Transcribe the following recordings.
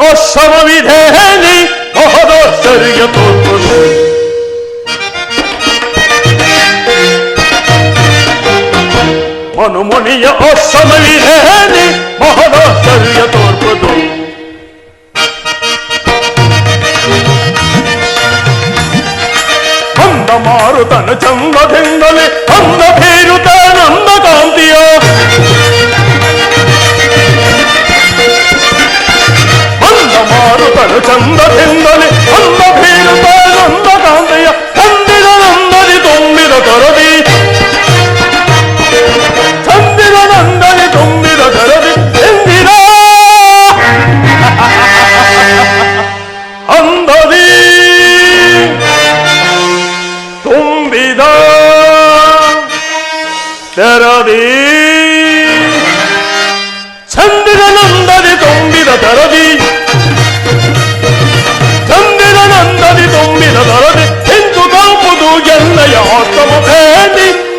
ಮನುಮುನಿಯ ಆಶ್ರಮವಿಧೇನಿ ಮಹದಾಶ್ಚರ್ಯ ತೋರ್ಪದು ಮನುಮುನಿಯ ಆಶ್ರಮವಿಧೇನಿ ಮಹದಾಶ್ಚರ್ಯ ತೋರ್ಪದು ಅಂದ ಮಾರುತನ ಚಂದದಿಂದಲೇ ಅಂದ ಭೀರುತ ನಂದ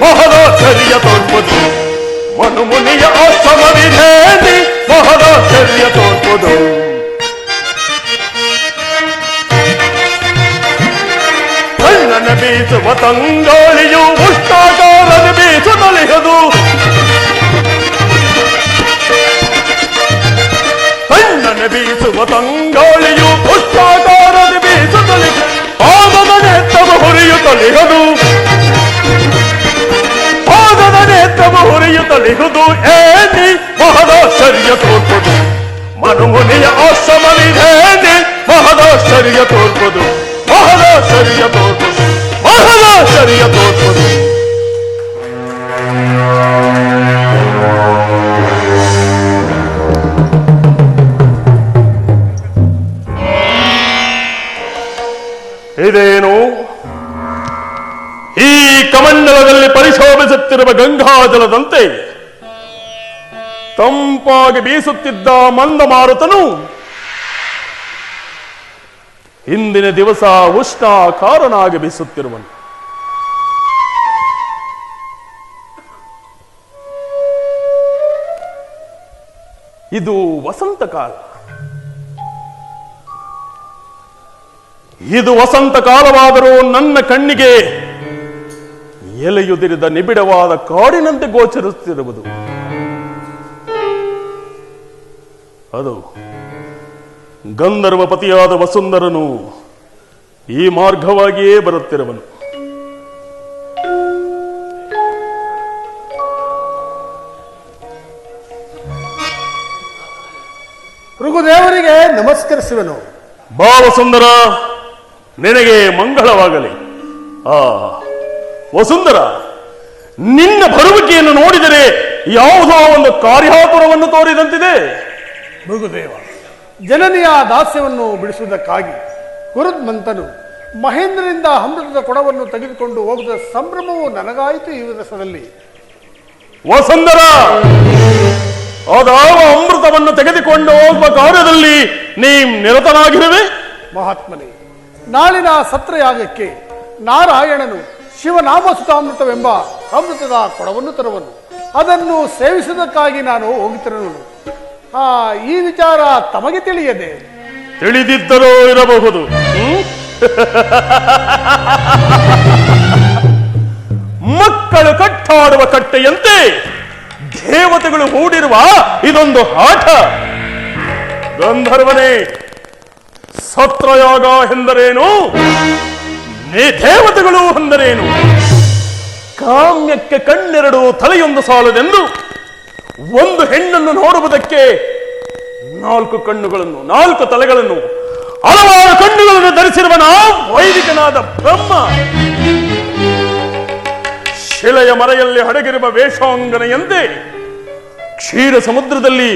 ಭೇದಿ ಮಹದಾಶ್ಚರ್ಯ ತೋರ್ಪುದು ಮನುಮುನಿಯ ಆಶ್ರಮ ವಿಧೇದಿ ಮಹದಾಶ್ಚರ್ಯ ತೋರ್ಪುದು ಕಣ್ಣನ ಬೀಸುವ ತಂಗಾಳಿಯು ಉಷ್ಟಾಕಾರದ ಬೀಸುತ್ತಲಿಹದು ಕಣ್ಣನ ಬೀಸುವ ತಂಗಾಳಿಯು ಉಷ್ಟಾಕಾರದ ಬೀಸುತ್ತಲಿ ಪಾದದ ನೇತ್ತವ ಹುರಿಯುತ್ತಲಿಹದು ಪಾದದ ಹುರಿಯುತ್ತಲಿಹುದು ಏನಿ? ಮಹದಾಶ್ಚರ್ಯ ತೋರ್ಪದು. ಮನುಮುನಿಯ ಆಶ್ರಮವಿಧೇನಿ ಮಹದಾಶ್ಚರ್ಯ ತೋರ್ಪದು. ಮಹದಾಶ್ಚರ್ಯ ತೋರ್ಪದು. ಮಹದಾಶ್ಚರ್ಯ ತೋರ್ಪದು. ಪರಿಶೋಭಿಸುತ್ತಿರುವ ಗಂಗಾಜಲದಂತೆ ತಂಪಾಗಿ ಬೀಸುತ್ತಿದ್ದ ಮಂದ ಮಾರುತನು ಇಂದಿನ ದಿವಸ ಉಷ್ಣ ಕಾರನಾಗಿ ಬೀಸುತ್ತಿರುವನು. ಇದು ವಸಂತ ಕಾಲ. ಇದು ವಸಂತ ಕಾಲವಾದರೂ ನನ್ನ ಕಣ್ಣಿಗೆ ಎಲೆಯುದಿರಿದ ನಿಬಿಡವಾದ ಕಾಡಿನಂತೆ ಗೋಚರಿಸುತ್ತಿರುವುದು. ಅದು ಗಂಧರ್ವ ಪತಿಯಾದ ವಸುಂಧರನು ಈ ಮಾರ್ಗವಾಗಿಯೇ ಬರುತ್ತಿರುವನು. ರುಗುದೇವರಿಗೆ ನಮಸ್ಕರಿಸುವನು. ಬಾ ವಸುಂಧರ ನಿನಗೆ ಮಂಗಳವಾಗಲಿ. ಆ ವಸುಂಧರ ನಿನ್ನ ಬರುವಿಕೆಯನ್ನು ನೋಡಿದರೆ ಯಾವುದೋ ಒಂದು ಕಾರ್ಯಾತುರವನ್ನು ತೋರಿದಂತಿದೆ. ಮೃಗುದೇವ ಜನನಿಯ ದಾಸ್ಯವನ್ನು ಬಿಡಿಸುವುದಕ್ಕಾಗಿ ಕುರುದ್ಮಂತನು ಮಹೇಂದ್ರನಿಂದ ಅಮೃತದ ಕೊಡವನ್ನು ತೆಗೆದುಕೊಂಡು ಹೋಗುವ ಸಂಭ್ರಮವು ನನಗಾಯಿತು ಈ ದಿವಸದಲ್ಲಿ. ವಸುಂಧರ ಅದಾವ ಅಮೃತವನ್ನು ತೆಗೆದುಕೊಂಡು ಹೋಗುವ ಕಾರ್ಯದಲ್ಲಿ ನೀ ನಿರತನಾಗಿರುವೆ. ಮಹಾತ್ಮನೇ ನಾಳಿನ ಸತ್ರಯಾಗಕ್ಕೆ ನಾರಾಯಣನು ಶಿವನಾಮಸುತಾಮೃತವೆಂಬ ಅಮೃತದ ಕೊಡವನ್ನು ತರುವನು. ಅದನ್ನು ಸೇವಿಸುವುದಕ್ಕಾಗಿ ನಾನು ಹೋಗುತ್ತಿರುವನು. ಆ, ಈ ವಿಚಾರ ತಮಗೆ ತಿಳಿಯದೆ. ತಿಳಿದಿದ್ದರೂ ಇರಬಹುದು. ಮಕ್ಕಳು ಕಟ್ಟಾಡುವ ಕಟ್ಟೆಯಂತೆ ದೇವತೆಗಳು ಹೂಡಿರುವ ಇದೊಂದು ಆಟ ಗಂಧರ್ವನೇ, ಸತ್ರಯಾಗ ಎಂದರೇನು? ನೇ ದೇವತೆಗಳು ಎಂದರೇನು ಕಾಮ್ಯಕ್ಕೆ ಕಣ್ಣೆರಡು ತಲೆಯೊಂದು ಸಾಲದೆಂದು ಒಂದು ಹೆಣ್ಣನ್ನು ನೋಡುವುದಕ್ಕೆ ನಾಲ್ಕು ಕಣ್ಣುಗಳನ್ನು, ನಾಲ್ಕು ತಲೆಗಳನ್ನು, ಹಲವಾರು ಕಣ್ಣುಗಳನ್ನು ಧರಿಸಿರುವ ವೈದಿಕನಾದ ಬ್ರಹ್ಮ. ಶಿಲೆಯ ಮರೆಯಲ್ಲಿ ಅಡಗಿರುವ ವೇಷಾಂಗನೆಯಂತೆ ಕ್ಷೀರ ಸಮುದ್ರದಲ್ಲಿ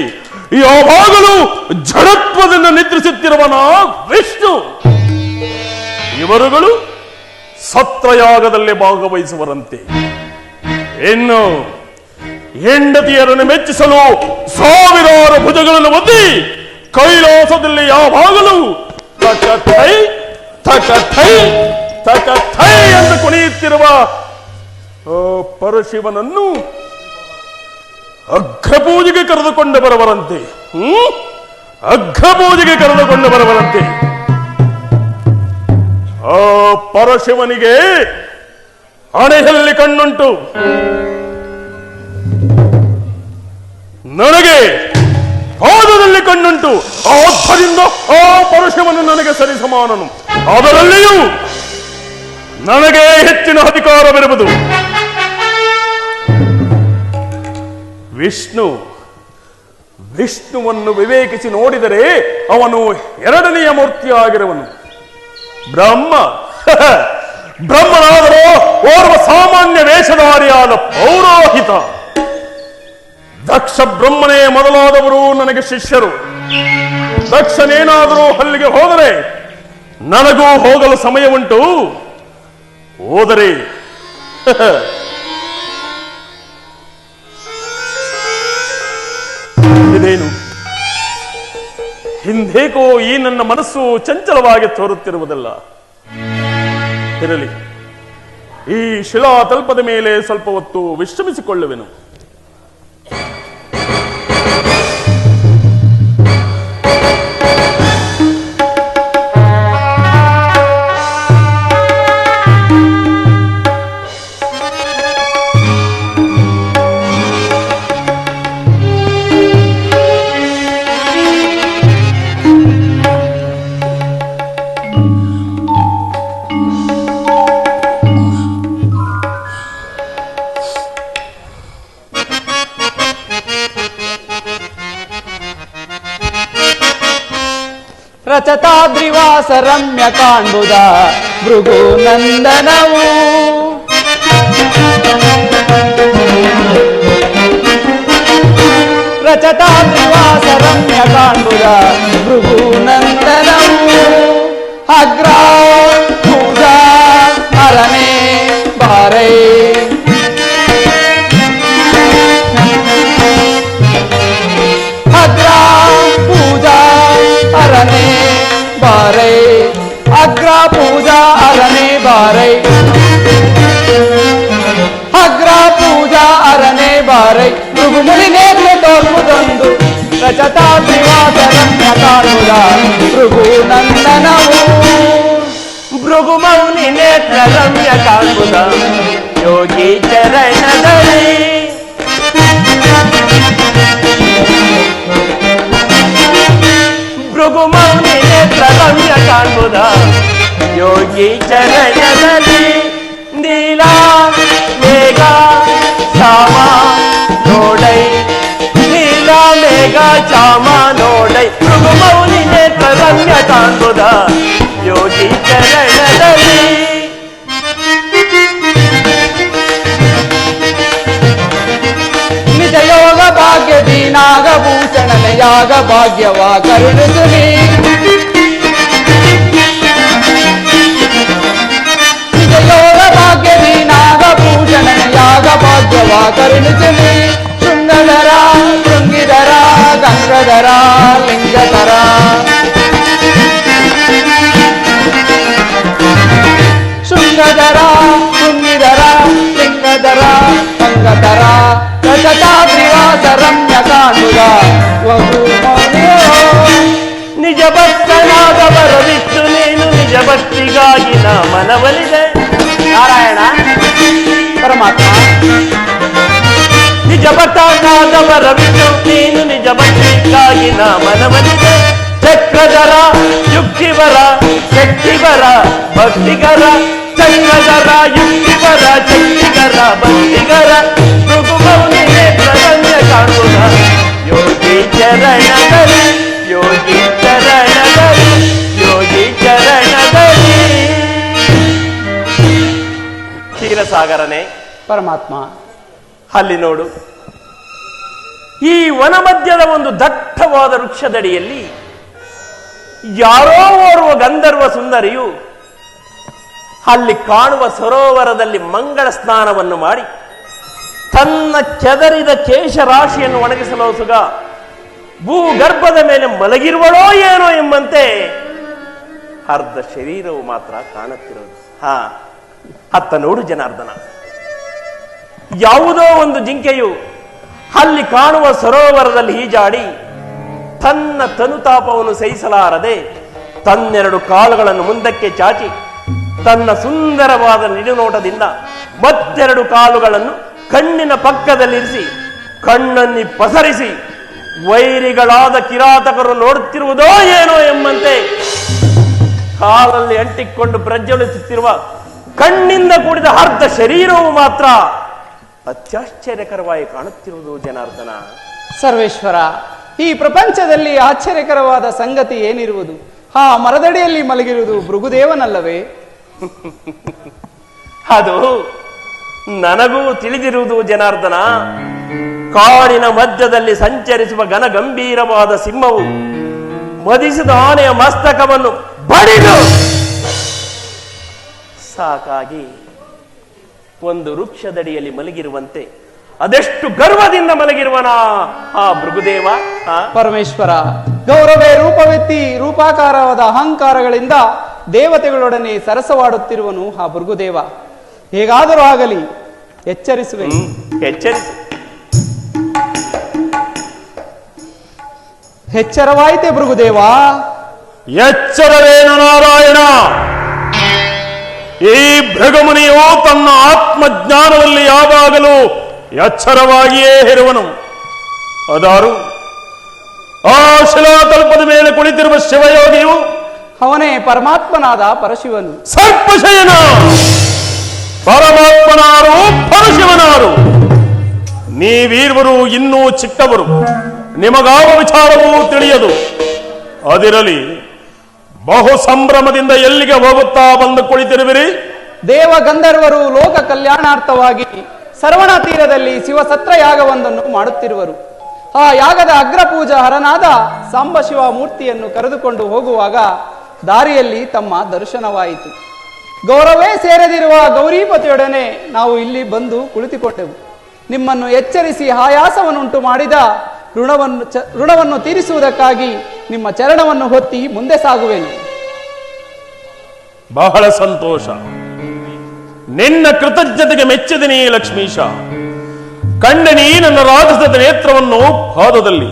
ಯಾವಾಗಲೂ ಜಡತ್ವದಿಂದ ನಿದ್ರಿಸುತ್ತಿರುವ ವಿಷ್ಣು. ಇವರುಗಳು ಸತ್ರಯಾಗದಲ್ಲಿ ಭಾಗವಹಿಸುವರಂತೆ. ಇನ್ನು ಹೆಂಡತಿಯರನ್ನು ಮೆಚ್ಚಿಸಲು ಸಾವಿರಾರು ಭುಜಗಳನ್ನು ಒದ್ದಿ ಕೈಲಾಸದಲ್ಲಿ ಯಾವಾಗಲೂ ಎಂದು ಕುಣಿಯುತ್ತಿರುವ ಪರಶಿವನನ್ನು ಅಗ್ರಪೂಜೆಗೆ ಕರೆದುಕೊಂಡು ಬರುವರಂತೆ. ಹ್ಮ್? ಅಗ್ರಪೂಜೆಗೆ ಕರೆದುಕೊಂಡು ಬರಬರಂತೆ ಆ ಪರಶಿವನಿಗೆ ಹಣೆಯಲ್ಲಿ ಕಣ್ಣುಂಟು. ನನಗೆ ಪಾದದಲ್ಲಿ ಕಣ್ಣುಂಟು. ಆದ್ದರಿಂದ ಆ ಪರಶಿವನು ನನಗೆ ಸರಿ ಸಮಾನನು ಅದರಲ್ಲಿಯೂ ನನಗೆ ಹೆಚ್ಚಿನ ಅಧಿಕಾರವಿರುವುದು. ವಿಷ್ಣು, ವಿಷ್ಣುವನ್ನು ವಿವೇಕಿಸಿ ನೋಡಿದರೆ ಅವನು ಎರಡನೆಯ ಮೂರ್ತಿಯಾಗಿರುವನು. ಬ್ರಹ್ಮ. ಬ್ರಹ್ಮನಾದರೂ ಓರ್ವ ಸಾಮಾನ್ಯ ವೇಷಧಾರಿಯಾದ ಪೌರೋಹಿತ. ದಕ್ಷ ಬ್ರಹ್ಮನೇ ಮೊದಲಾದವರು ನನಗೆ ಶಿಷ್ಯರು. ದಕ್ಷನೇನಾದರೂ ಅಲ್ಲಿಗೆ ಹೋದರೆ ನನಗೂ ಹೋಗಲು ಸಮಯ ಉಂಟು ಹೋದರೆ. ಹಿಂದೇಕೋ ಈ ನನ್ನ ಮನಸ್ಸು ಚಂಚಲವಾಗಿ ತೋರುತ್ತಿರುವುದಲ್ಲ. ಇರಲಿ. ಈ ಶಿಲಾ ತಲ್ಪದ ಮೇಲೆ ಸ್ವಲ್ಪ ಹೊತ್ತು ವಿಶ್ರಮಿಸಿಕೊಳ್ಳುವೆನು. రమ్యకాండుద భృగునందనము రచతావాస రమ్యకాండుద భృగునందనము అగ్ర ముగులి నేర్లు తోపుదందు రచతాభివాసరంగతానుగా భృగునందనము భృగుమౌని నేత్ర రమ్య కాకుద యోగి చరణదరి భృగుమౌని నేత్ర రమ్య కాకుద యోగి చరణదరి నీలా ಮೇಘ ಶ್ಯಾಮ ನೋಡೈ ಭೃಗು ಮೌನಿ ನೇತ್ರ ರಮ್ಯ ಕಾಣುದ ಯೋಗಿ ಚರಣದಲ್ಲಿ ನಿಜ ಯೋಗ ಭಾಗ್ಯದಿ ನಾಗಭೂಷಣನ ಯಾಗ ಭಾಗ್ಯವ ಕರುಣಿಸುನಿ ನಿಜ ಯೋಗ ಭಾಗ್ಯದಿ ನಾಗಭೂಷಣನ ಯಾಗ ಭಾಗ್ಯವ ಕರುಣಿಸುನಿ ಶೃಂಗಧರ ಶೃಂಗಿಧರ சங்கதரா லிங்கதரா. ಭಕ್ತಿಗಾಗಿ ನಾ ಮನವಲಿದೆ ಚಕ್ರಧರ ಯುಕ್ತಿವರ ಶಕ್ತಿವರ ಭಕ್ತಿಗರ ಚಕ್ರಧರ ಯುಕ್ತಿವರ ಶಕ್ತಿಗರ ಭಕ್ತಿಗರ ಮೃಗುಮೌನಿ ನೇತ್ರರಮ್ಯ ಕಾಣುವ ಯೋಗಿ ಚರಣದಲ್ಲಿ ಯೋಗಿ ಚರಣದಲ್ಲಿ ಯೋಗಿ ಚರಣದಲ್ಲಿ. ಕ್ಷೀರಸಾಗರನೇ ಪರಮಾತ್ಮ. ಅಲ್ಲಿ ನೋಡು. ಈ ವನಮಧ್ಯದ ಒಂದು ದಟ್ಟವಾದ ವೃಕ್ಷದಡಿಯಲ್ಲಿ ಯಾರೋ ಓರ್ವ ಗಂಧರ್ವ ಸುಂದರಿಯು ಅಲ್ಲಿ ಕಾಣುವ ಸರೋವರದಲ್ಲಿ ಮಂಗಳ ಸ್ನಾನವನ್ನು ಮಾಡಿ ತನ್ನ ಚದರಿದ ಕೇಶರಾಶಿಯನ್ನು ಒಣಗಿಸಲು ಸುಗ, ಭೂಗರ್ಭದ ಮೇಲೆ ಮಲಗಿರುವಳೋ ಏನೋ ಎಂಬಂತೆ ಅರ್ಧ ಶರೀರವು ಮಾತ್ರ ಕಾಣುತ್ತಿರುವುದು. ಹಾ ಅತ್ತ ನೋಡು ಜನಾರ್ದನ. ಯಾವುದೋ ಒಂದು ಜಿಂಕೆಯು ಅಲ್ಲಿ ಕಾಣುವ ಸರೋವರದಲ್ಲಿ ಈಜಾಡಿ ತನ್ನ ತನುತಾಪವನ್ನು ಸಹಿಸಲಾರದೆ ತನ್ನೆರಡು ಕಾಲುಗಳನ್ನು ಮುಂದಕ್ಕೆ ಚಾಚಿ ತನ್ನ ಸುಂದರವಾದ ನಿಡುನೋಟದಿಂದ ಮತ್ತೆರಡು ಕಾಲುಗಳನ್ನು ಕಣ್ಣಿನ ಪಕ್ಕದಲ್ಲಿರಿಸಿ, ಕಣ್ಣನ್ನಿ ಪಸರಿಸಿ ವೈರಿಗಳಾದ ಕಿರಾತಕರು ನೋಡುತ್ತಿರುವುದೋ ಏನೋ ಎಂಬಂತೆ ಕಾಲಲ್ಲಿ ಅಂಟಿಕೊಂಡು ಪ್ರಜ್ವಲಿಸುತ್ತಿರುವ ಕಣ್ಣಿಂದ ಕೂಡಿದ ಅರ್ಧ ಶರೀರವು ಮಾತ್ರ ಅತ್ಯಾಶ್ಚರ್ಯಕರವಾಗಿ ಕಾಣುತ್ತಿರುವುದು ಜನಾರ್ದನ. ಸರ್ವೇಶ್ವರ ಈ ಪ್ರಪಂಚದಲ್ಲಿ ಆಶ್ಚರ್ಯಕರವಾದ ಸಂಗತಿ ಏನಿರುವುದು? ಆ ಮರದಡಿಯಲ್ಲಿ ಮಲಗಿರುವುದು ಭೃಗುದೇವನಲ್ಲವೇ? ಅದು ನನಗೂ ತಿಳಿದಿರುವುದು ಜನಾರ್ದನ. ಕಾಡಿನ ಮಧ್ಯದಲ್ಲಿ ಸಂಚರಿಸುವ ಘನ ಗಂಭೀರವಾದ ಸಿಂಹವು ಮದಿಸಿದ ಆನೆಯ ಮಸ್ತಕವನ್ನು ಬಡಿದು ಸಾಕಾಗಿ ಒಂದು ವೃಕ್ಷದಡಿಯಲ್ಲಿ ಮಲಗಿರುವಂತೆ ಅದೆಷ್ಟು ಗರ್ವದಿಂದ ಮಲಗಿರುವನ? ಆ ಮೃಗುದೇವ ಪರಮೇಶ್ವರ ಗೌರವೇ ರೂಪವೆತ್ತಿ ರೂಪಾಕಾರವಾದ ಅಹಂಕಾರಗಳಿಂದ ದೇವತೆಗಳೊಡನೆ ಸರಸವಾಡುತ್ತಿರುವನು ಆ ಭೃಗುದೇವ ಹೇಗಾದರೂ ಆಗಲಿ ಎಚ್ಚರಿಸುವೆ. ಎಚ್ಚರಿಸು ಎಚ್ಚರವಾಯಿತೆ ಭೃಗುದೇವ ಎಚ್ಚರವೇನು ನಾರಾಯಣ? ಈ ಭೃಗಮುನಿಯು ತನ್ನ ಆತ್ಮಜ್ಞಾನದಲ್ಲಿ ಯಾವಾಗಲೂ ಎಚ್ಚರವಾಗಿಯೇ ಇರುವನು. ಅದಾರು ಆ ಶಿಲಾತಲ್ಪದ ಮೇಲೆ ಕುಳಿತಿರುವ ಶಿವಯೋಗಿಯು ಅವನೇ ಪರಮಾತ್ಮನಾದ ಪರಶಿವನು. ಸರ್ಪಶಯನ! ಪರಮಾತ್ಮನಾರು ಪರಶಿವನಾರು! ನೀವೀರ್ವರು ಇನ್ನೂ ಚಿಕ್ಕವರು. ನಿಮಗಾವ ವಿಚಾರವೂ ತಿಳಿಯದು. ಅದಿರಲಿ ಬಹು ಸಂಭ್ರಮದಿಂದ ಎಲ್ಲಿಗೆ ಹೋಗುತ್ತಾ ಬಂದು ಕುಳಿತಿರುವಿರಿ? ದೇವ ಗಂಧರ್ವರು ಲೋಕ ಕಲ್ಯಾಣಾರ್ಥವಾಗಿ ಸರವಣ ತೀರದಲ್ಲಿ ಶಿವಸತ್ರ ಯಾಗವೊಂದನ್ನು ಮಾಡುತ್ತಿರುವರು. ಆ ಯಾಗದ ಅಗ್ರಪೂಜಾ ಹರನಾದ ಸಾಂಬಶಿವ ಮೂರ್ತಿಯನ್ನು ಕರೆದುಕೊಂಡು ಹೋಗುವಾಗ ದಾರಿಯಲ್ಲಿ ತಮ್ಮ ದರ್ಶನವಾಯಿತು. ಗೌರವೇ ಸೇರದಿರುವ ಗೌರೀಪತಿಯೊಡನೆ ನಾವು ಇಲ್ಲಿ ಬಂದು ಕುಳಿತುಕೊಂಡೆವು. ನಿಮ್ಮನ್ನು ಎಚ್ಚರಿಸಿ ಆಯಾಸವನ್ನುಂಟು ಮಾಡಿದ ಋಣವನ್ನು ಋಣವನ್ನು ತೀರಿಸುವುದಕ್ಕಾಗಿ ನಿಮ್ಮ ಚರಣವನ್ನು ಹೊತ್ತಿ ಮುಂದೆ ಸಾಗುವೆನು. ಬಹಳ ಸಂತೋಷ. ನಿನ್ನ ಕೃತಜ್ಞತೆಗೆ ಮೆಚ್ಚಿದನೇ ಲಕ್ಷ್ಮೀಶ. ಕಂಡನಿ ನನ್ನ ರಾಜಸದ ನೇತ್ರವನ್ನು ಪಾದದಲ್ಲಿ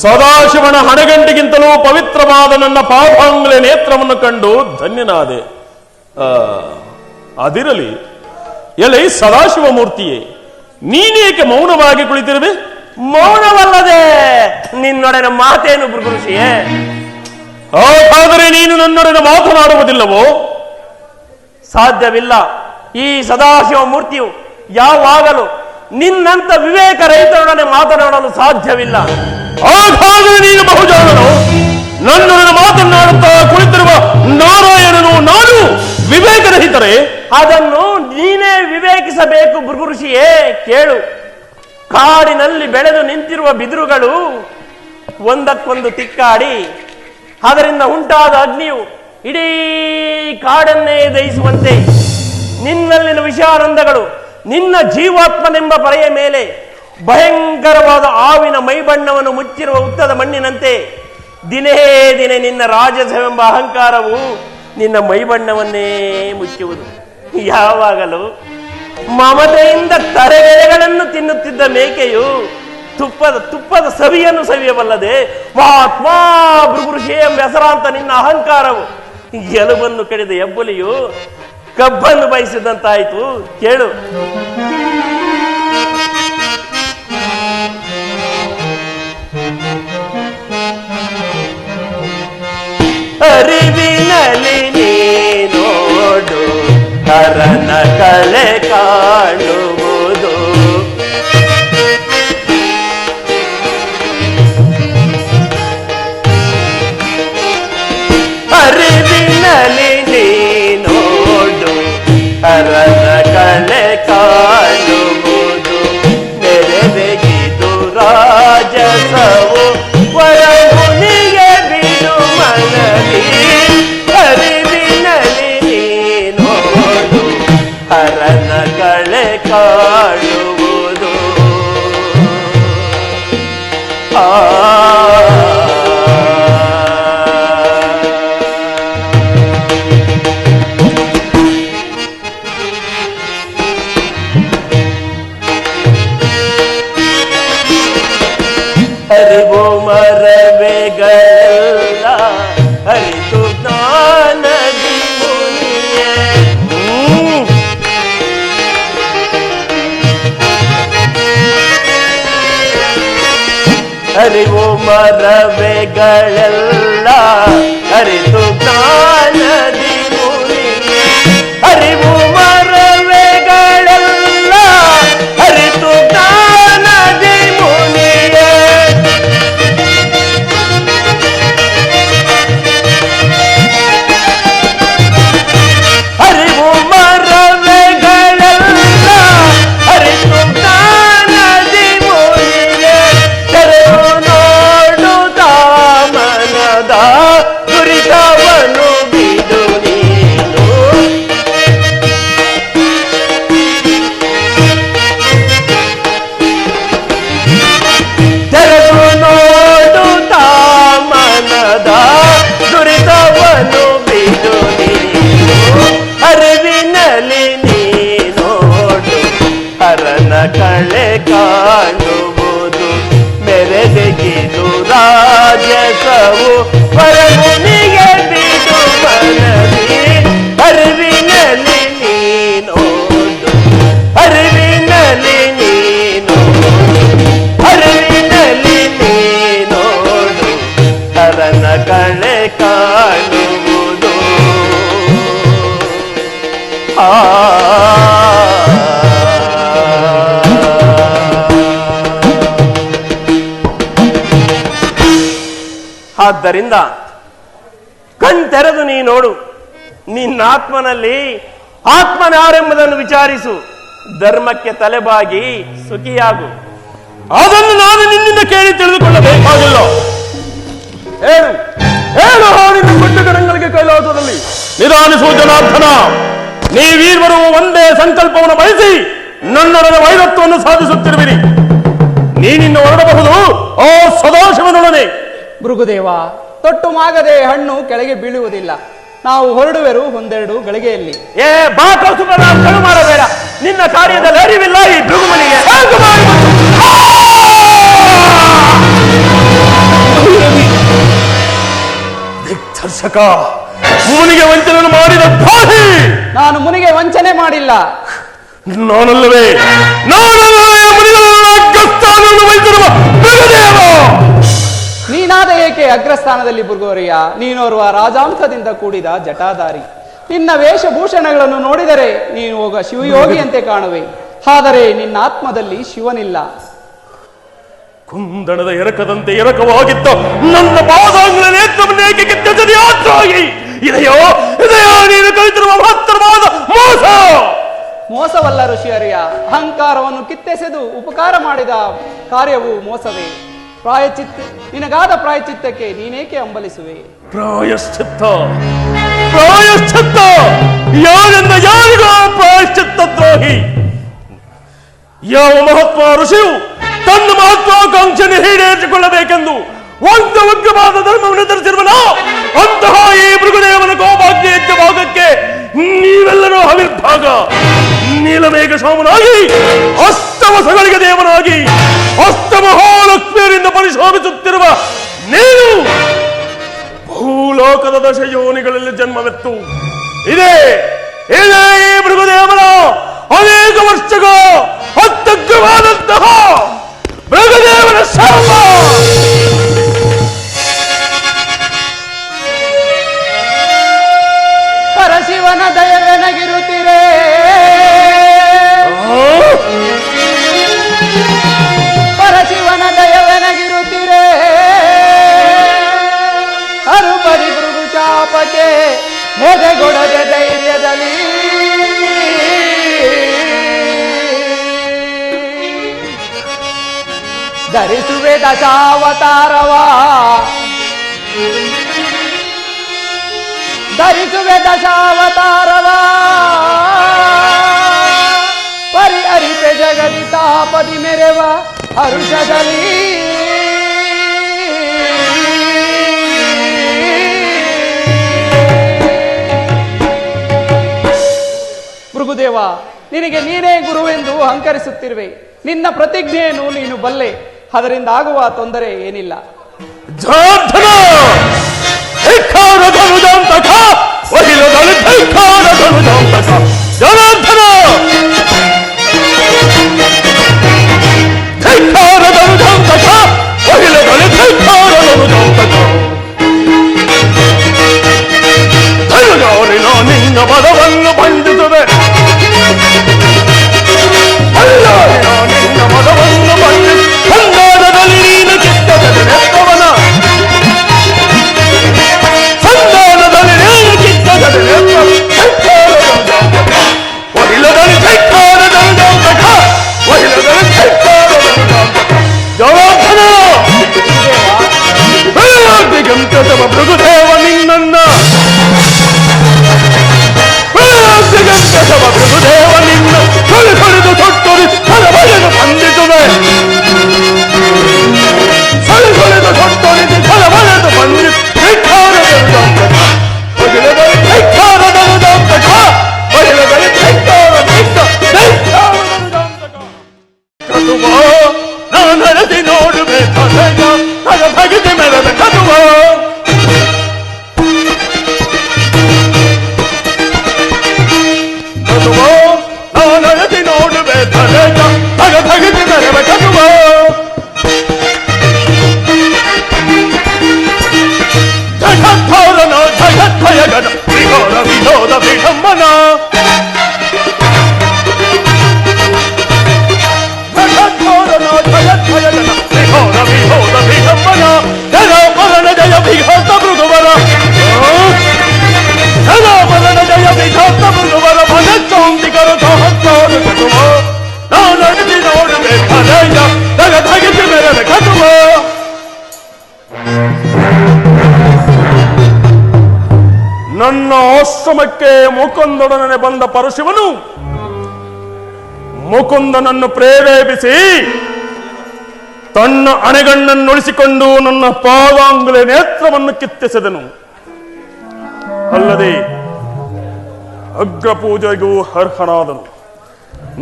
ಸದಾಶಿವನ ಹಣಗಂಟಿಗಿಂತಲೂ ಪವಿತ್ರವಾದ ನನ್ನ ಪಾಪಾಂಗ್ಲ ನೇತ್ರವನ್ನು ಕಂಡು ಧನ್ಯನಾದೆ. ಅದಿರಲಿ ಎಲೆ ಸದಾಶಿವ ಮೂರ್ತಿಯೇ, ನೀನೇಕೆ ಮೌನವಾಗಿ ಕುಳಿತಿರುವೆ? ಮೌನವಲ್ಲದೆ ನಿನ್ನೊಡನೆ ಮಾತೇನು ಋಷಿಯೇ ಹಾಗಾದರೆ ನೀನು ನನ್ನೊಡನೆ ಮಾತನಾಡುವುದಿಲ್ಲವೋ? ಸಾಧ್ಯವಿಲ್ಲ. ಈ ಸದಾಶಿವ ಮೂರ್ತಿಯು ಯಾವಾಗಲೂ ನಿನ್ನಂತ ವಿವೇಕ ರೈತರೊಡನೆ ಮಾತನಾಡಲು ಸಾಧ್ಯವಿಲ್ಲ. ನೀನು ಬಹುಜಾಣನು ನನ್ನೊಡನೆ ಮಾತನಾಡುತ್ತಾ ಕುಳಿತಿರುವ ನಾರಾಯಣನು ನಾನು ವಿವೇಕರಹಿತರೆ ಅದನ್ನು ನೀನೇ ವಿವೇಕಿಸಬೇಕು ಭೃಗುರುಷಿಯೇ ಕೇಳು. ಕಾಡಿನಲ್ಲಿ ಬೆಳೆದು ನಿಂತಿರುವ ಬಿದಿರುಗಳು ಒಂದಕ್ಕೊಂದು ತಿಕ್ಕಾಡಿ, ಅದರಿಂದ ಉಂಟಾದ ಅಗ್ನಿಯು ಇಡೀ ಕಾಡನ್ನೇ ದಹಿಸುವಂತೆ. ನಿನ್ನಲ್ಲಿನ ವಿಷಾನಂದಗಳು ನಿನ್ನ ಜೀವಾತ್ಮನೆಂಬ ಪರೆಯ ಮೇಲೆ ಭಯಂಕರವಾದ ಆವಿನ ಮೈಬಣ್ಣವನ್ನು ಮುಚ್ಚಿರುವ ಉತ್ತದ ಮಣ್ಣಿನಂತೆ ದಿನೇ ದಿನೇ ನಿನ್ನ ರಾಜಸವೆಂಬ ಅಹಂಕಾರವು ನಿನ್ನ ಮೈಬಣ್ಣವನ್ನೇ ಮುಚ್ಚುವುದು. ಯಾವಾಗಲೂ ಮಮತೆಯಿಂದ ತರೆಗೆರೆಗಳನ್ನು ತಿನ್ನುತ್ತಿದ್ದ ಮೇಕೆಯು ತುಪ್ಪದ ತುಪ್ಪದ ಸವಿಯನ್ನು ಸವಿಯಬಲ್ಲದೆ ಮಹಾತ್ಮ ಭೃಗುರುಷಿ ಎಂಬ ಹೆಸರಾಂತ ನಿನ್ನ ಅಹಂಕಾರವು ಎಲುಬನ್ನು ಕಡಿದ ಎಬ್ಬುಲಿಯು ಕಬ್ಬನ್ನು ಬಯಸಿದಂತಾಯಿತು. ಕೇಳು. ಅರಿವಿನಲ್ಲಿ ಕರನ ಕಳೆ ಕಾಣುವುದು ಅರಿವಿನಲ್ಲಿ ನೀನೋಡು ಕರನ ಕಳೆ ಕಾಣುವುದು ನೆರೆದೆಗಿದು ರಾಜಸವು ಅರಿವು ಮರವೆಗಳೆಲ್ಲ ಅರಿತು ಜ್ಞಾನದಿ ಆದ್ದರಿಂದ ಕಣ್ತೆರೆದು ನೀ ನೋಡು ನಿನ್ನ ಆತ್ಮನಲ್ಲಿ ಆತ್ಮನಾರೆಂಬುದನ್ನು ವಿಚಾರಿಸು, ಧರ್ಮಕ್ಕೆ ತಲೆಬಾಗಿ ಸುಖಿಯಾಗು. ಅದನ್ನು ನಾನು ನಿನ್ನಿಂದ ಕೇಳಿ ತಿಳಿದುಕೊಳ್ಳಬೇಕಾಗಿಲ್ಲ. ಹೇಳು ಹೇಳು ಹಾಡಿನ ಗುಡ್ಡಗಡಗಳಿಗೆ ಕೈಲಾಸದಲ್ಲಿ. ನಿಧಾನಿಸುವ ಜನಾರ್ದನ ನೀವೀರ್ವರು ಒಂದೇ ಸಂಕಲ್ಪವನ್ನು ಬಯಸಿ ನನ್ನೊಡನೆ ವೈರತ್ವವನ್ನು ಸಾಧಿಸುತ್ತಿರುವಿರಿ. ನೀನಿನ್ನು ಹೊರಡಬಹುದು, ಓ ಸದಾಶಿವನೊಡನೆ. ಭೃಗುದೇವ ತೊಟ್ಟು ಮಾಗದೆ ಹಣ್ಣು ಕೆಳಗೆ ಬೀಳುವುದಿಲ್ಲ. ನಾವು ಹೊರಡುವೆರು ಒಂದೆರಡು ಗಳಿಗೆಯಲ್ಲಿ. ಏ ಬಾ ಕಳು ಮಾಡಬೇಡ. ನಿನ್ನ ಕಾರ್ಯದಲ್ಲಿ ಅರಿವಿಲ್ಲ ಈ ಭೃಗುಮನಿಗೆ. ದಿಗ್ದರ್ಶಕ ಮುನಿಗೆ ವಂಚನೆ ಮಾಡಿದ ದ್ರೋಹಿ ನಾನು ಮುನಿಗೆ ವಂಚನೆ ಮಾಡಿಲ್ಲ. ನಾನಲ್ಲವೇ? ನಾನಲ್ಲವೇ? ಮುನಿಗಳ ಅಗ್ರಸ್ಥಾನವನ್ನು ವಹಿಸಿರುವ ಮೃಗದೇವ. ನೀನಾದ ಏಕೆ ಅಗ್ರಸ್ಥಾನದಲ್ಲಿ ಬುರ್ಗೋರಿಯ? ನೀನೋರ್ವ ರಾಜಾಂಶದಿಂದ ಕೂಡಿದ ಜಟಾಧಾರಿ ನಿನ್ನ ವೇಷಭೂಷಣಗಳನ್ನು ನೋಡಿದರೆ ನೀನು ಹೋಗ ಶಿವಯೋಗಿಯಂತೆ ಕಾಣುವೆ. ಆದರೆ ನಿನ್ನ ಆತ್ಮದಲ್ಲಿ ಶಿವನಿಲ್ಲ. ಕುಂದಣದ ಎರಕದಂತೆ ಎರಕವಾಗಿತ್ತು ನನ್ನ ಪಾದಾಂಗ್ಲ ನೇತ್ರವನ್ನೇಕೆ ಕಿತ್ತದೆಯಾಗಿ ಇದೆಯೋ? ಇದೆಯೋ? ನೀನು ಕಲಿತಿರುವ ಮಹತ್ತರವಾದ ಮೋಸ! ಮೋಸವಲ್ಲ ಋಷಿಯರಿಯ ಅಹಂಕಾರವನ್ನು ಕಿತ್ತೆಸೆದು ಉಪಕಾರ ಮಾಡಿದ ಕಾರ್ಯವು ಮೋಸವೇ. ಪ್ರಾಯಚಿತ್ತ ನಿನಗಾದ ಪ್ರಾಯಚಿತ್ತಕ್ಕೆ ನೀನೇಕೆ ಅಂಬಲಿಸುವೆ? ಪ್ರಾಯಶ್ಚಿತ್ತ. ಪ್ರಾಯಶ್ಚಿತ್ತ. ಯಾರಿಂದ ಯಾರಿಗೂ ಪ್ರಾಯಶ್ಚಿತ್ತ ದ್ರೋಹಿ? ಯಾವ ಮಹತ್ವ ಋಷಿಯು ತನ್ನ ಮಹತ್ವಾಕಾಂಕ್ಷೆಯನ್ನು ಈಡೇರಿಸಿಕೊಳ್ಳಬೇಕೆಂದು ಒಂದು ಉಗ್ರವಾದ ಧರ್ಮವನ್ನು ಧರಿಸಿರುವನ ಅಂತಹ ಈ ಮೃಗದೇವನ ಗೋಭಾಗ್ಯ ಯಜ್ಞ ಭಾಗಕ್ಕೆ ನೀವೆಲ್ಲರೂ ಆವಿರ್ಭಾಗ ನೀಲಮೇಘ ಶಾಮನಾಗಿ ಅಷ್ಟವಸಗಳಿಗೆ ದೇವನಾಗಿ ಅಷ್ಟಮಹಾಲಕ್ಷ್ಮಿಯರಿಂದ ಪರಿಶೋಭಿಸುತ್ತಿರುವ ನೀನು ಭೂಲೋಕದ ದಶ ಯೋನಿಗಳಲ್ಲಿ ಜನ್ಮವೆತ್ತು. ಇದೇ ಇದೇ ಮೃಗದೇವನ ಅನೇಕ ವರ್ಷಗಳ ಅತ್ಯಗ್ರವಾದಂತಹ ಮೆರೆವ ಹರುಷದಲ್ಲಿ ಮೃಗುದೇವ, ನಿನಗೆ ನೀನೇ ಗುರು ಎಂದು ಅಹಂಕರಿಸುತ್ತಿರುವೆ. ನಿನ್ನ ಪ್ರತಿಜ್ಞೆಯನ್ನು ನೀನು ಬಲ್ಲೆ. ಅದರಿಂದ ಆಗುವ ತೊಂದರೆ ಏನಿಲ್ಲ. ಜನಾರ್ದನ! Nobody ಆಶ್ರಮಕ್ಕೆ ಮುಕುಂದೊಡನೆ ಬಂದ ಪರಶಿವನು ಮುಕುಂದನನ್ನು ಪ್ರೇರೇಪಿಸಿ ತನ್ನ ಅಣೆಗಣ್ಣನ್ನು ಉಳಿಸಿಕೊಂಡು ನನ್ನ ಪಾದಾಂಗುಲೆ ನೇತ್ರವನ್ನು ಕಿತ್ತೆಸೆದನು. ಅಲ್ಲದೆ ಅಗ್ರಪೂಜೆಗೂ ಅರ್ಹನಾದನು.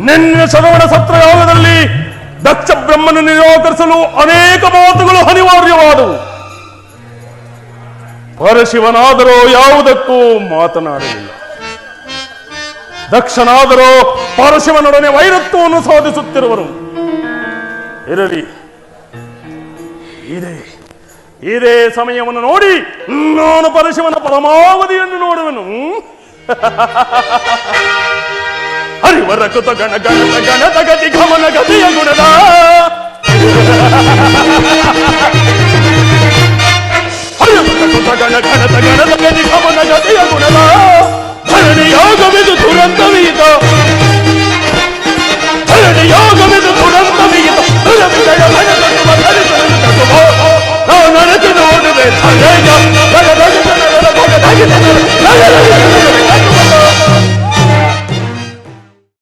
ನಿನ್ನ ಶ್ರವಣ ಯೋಗದಲ್ಲಿ ದಕ್ಷ ಬ್ರಹ್ಮನ ನಿರಾಕರಿಸಲು ಅನೇಕ ಮಾತುಗಳು ಅನಿವಾರ್ಯವಾದವು. ಪರಶಿವನಾದರೂ ಯಾವುದಕ್ಕೂ ಮಾತನಾಡಲಿಲ್ಲ. ದಕ್ಷನಾದರೂ ಪರಶಿವನೊಡನೆ ವೈರತ್ವವನ್ನು ಸಾಧಿಸುತ್ತಿರುವರು. ಇರಲಿ. ಇದೇ ಇದೇ ಸಮಯವನ್ನು ನೋಡಿ ನಾನು ಪರಶಿವನ ಪರಮಾವಧಿಯನ್ನು ನೋಡುವನು. ಹರಿವರ ಕೃತ ಗಣ ಗಣ ಗಣ ತಗತಿ ಗಮನ ಗತಿಯ ಗುಣದ. ధరణయోగమిదు దురంతమీత ధరణయోగమిదు దురంతమీత నడచిన ఓడవే ధరణయోగ